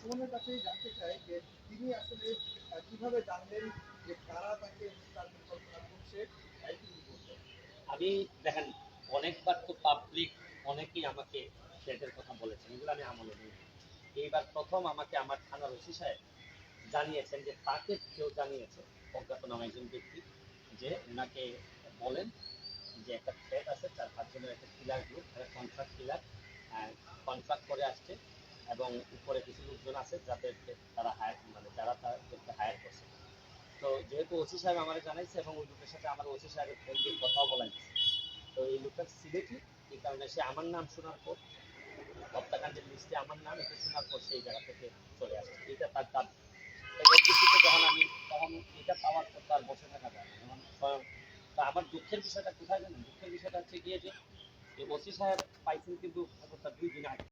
সুমনের কাছেই জানতে চাই যে তিনি আসলে কীভাবে জানলেন যে কারা তাকে তার পরিকল্পনা করছে আমি, দেখেন, অনেকবার তো পাবলিক অনেকেই আমাকে থ্রেটের কথা বলেছেন, এগুলো আমি আমলে নিই। এইবার প্রথম আমাকে আমার থানার ওসি সাহেব জানিয়েছেন যে তাকে কেউ জানিয়েছে অজ্ঞাতনামা একজন ব্যক্তি, যে ওনাকে বলেন যে একটা থ্রেট আছে চার পাঁচজনের একটা killer group contract killer contract করে আসছে। এবং উপরে কিছু লোকজন আছে যাদেরকে তারা হায়ার মানে যারা তাদেরকে হায়ার করছে। তো যেহেতু ওসি সাহেব আমার জানাইছে এবং ওই লোকের সাথে আমার ওসি সাহেবের ফোন দিয়ে কথাও বলাইছে তো এই লোকটা সিলেটি, এই কারণে সে আমার নাম শোনার পর, হত্যাকাণ্ডের লিস্টে আমার নাম, এটা শোনার পর সেই জায়গা থেকে চলে আসছে এটা তার দাবি। যখন আমি, তখন এটা পাওয়ার পর তার বসে থাকা যায়। তা আমার দুঃখের বিষয়টা কোথায় জানেন? দুঃখের বিষয়টা হচ্ছে গিয়ে যে ওসি সাহেব পাইছেন কিন্তু দুই দিন